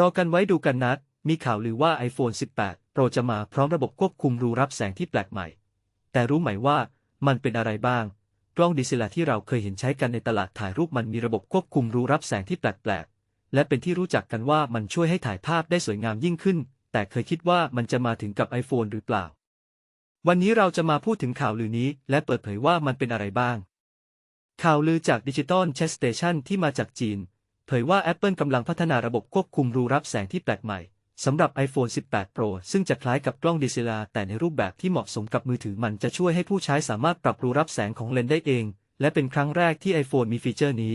รอกันไว้ดูกันนัด มีข่าวลือว่า iPhone 18 Pro จะมาพร้อมระบบควบคุมรูรับแสงที่แปลกใหม่ แต่รู้ไหมว่ามันเป็นอะไรบ้าง กล้องดิจิทัลที่เราเคยเห็นใช้กันในตลาดถ่ายรูปมันมีระบบควบคุมรูรับแสงที่แปลกๆ และเป็นที่รู้จักกันว่ามันช่วยให้ถ่ายภาพได้สวยงามยิ่งขึ้น แต่เคยคิดว่ามันจะมาถึงกับ iPhone หรือเปล่า วันนี้เราจะมาพูดถึงข่าวลือนี้ และเปิดเผยว่ามันเป็นอะไรบ้าง ข่าวลือจาก Digital Chat Station ที่มาจากจีน เผยว่า Apple กำลังพัฒนาระบบควบคุมรูรับแสงที่แปลกใหม่สำหรับ iPhone 18 Pro ซึ่งจะคล้ายกับกล้องดิจิทัลแต่ในรูปแบบที่เหมาะสมกับมือถือมันจะช่วยให้ผู้ใช้สามารถปรับรูรับแสงของเลนส์ได้เอง และเป็นครั้งแรกที่ iPhone มีฟีเจอร์นี้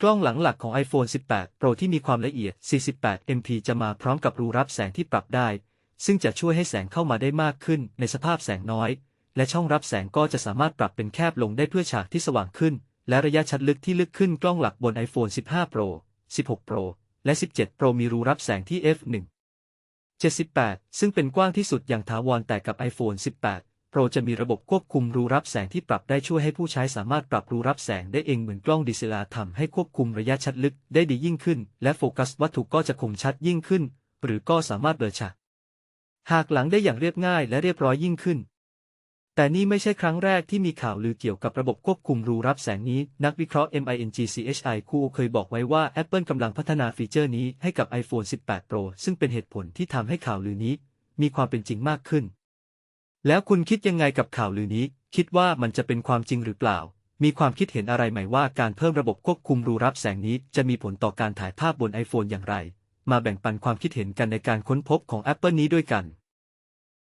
กล้องหลังหลักของ iPhone 18 Pro ที่มีความละเอียด 48 MP จะมาพร้อมกับรูรับแสงที่ปรับได้ ซึ่งจะช่วยให้แสงเข้ามาได้มากขึ้นในสภาพแสงน้อย และช่องรับแสงก็จะสามารถปรับเป็นแคบลงได้เพื่อฉากที่สว่างขึ้น และระยะชัดลึกที่ลึกขึ้นกล้องหลักบน iPhone 15 Pro 16 Pro และ 17 Pro มีรูรับแสงที่ f1 78 ซึ่งเป็นกว้างที่สุดอย่างถาวรแต่กับ iPhone 18 Pro จะมีระบบควบคุมรูรับแสงที่ปรับได้ช่วยให้ผู้ใช้สามารถปรับรูรับแสงได้เองเหมือนกล้องดิจิทัลทำให้ควบคุมระยะชัดลึกได้ดียิ่งขึ้น และโฟกัสวัตถุก็จะคมชัดยิ่งขึ้น หรือก็สามารถเบลอฉากหากหลังได้อย่างเรียบง่ายและเรียบร้อยยิ่งขึ้น แต่นี่ไม่ใช่ครั้งแรกที่มีข่าวลือเกี่ยวกับระบบควบคุมรูรับแสงนี้ นักวิเคราะห์ MINGCHI คูเคยบอกไว้ว่า Apple กำลังพัฒนาฟีเจอร์นี้ให้กับ iPhone 18 Pro ซึ่งเป็นเหตุผลที่ทำให้ข่าวลือนี้ มีความเป็นจริงมากขึ้น แล้วคุณคิดยังไงกับข่าวลือนี้ คิดว่ามันจะเป็นความจริงหรือเปล่า มีความคิดเห็นอะไรไหมว่าการเพิ่มระบบควบคุมรูรับแสงนี้จะมีผลต่อการถ่ายภาพบน iPhone อย่างไร มาแบ่งปันความคิดเห็นกันในการค้นพบของ Apple นี้ด้วยกัน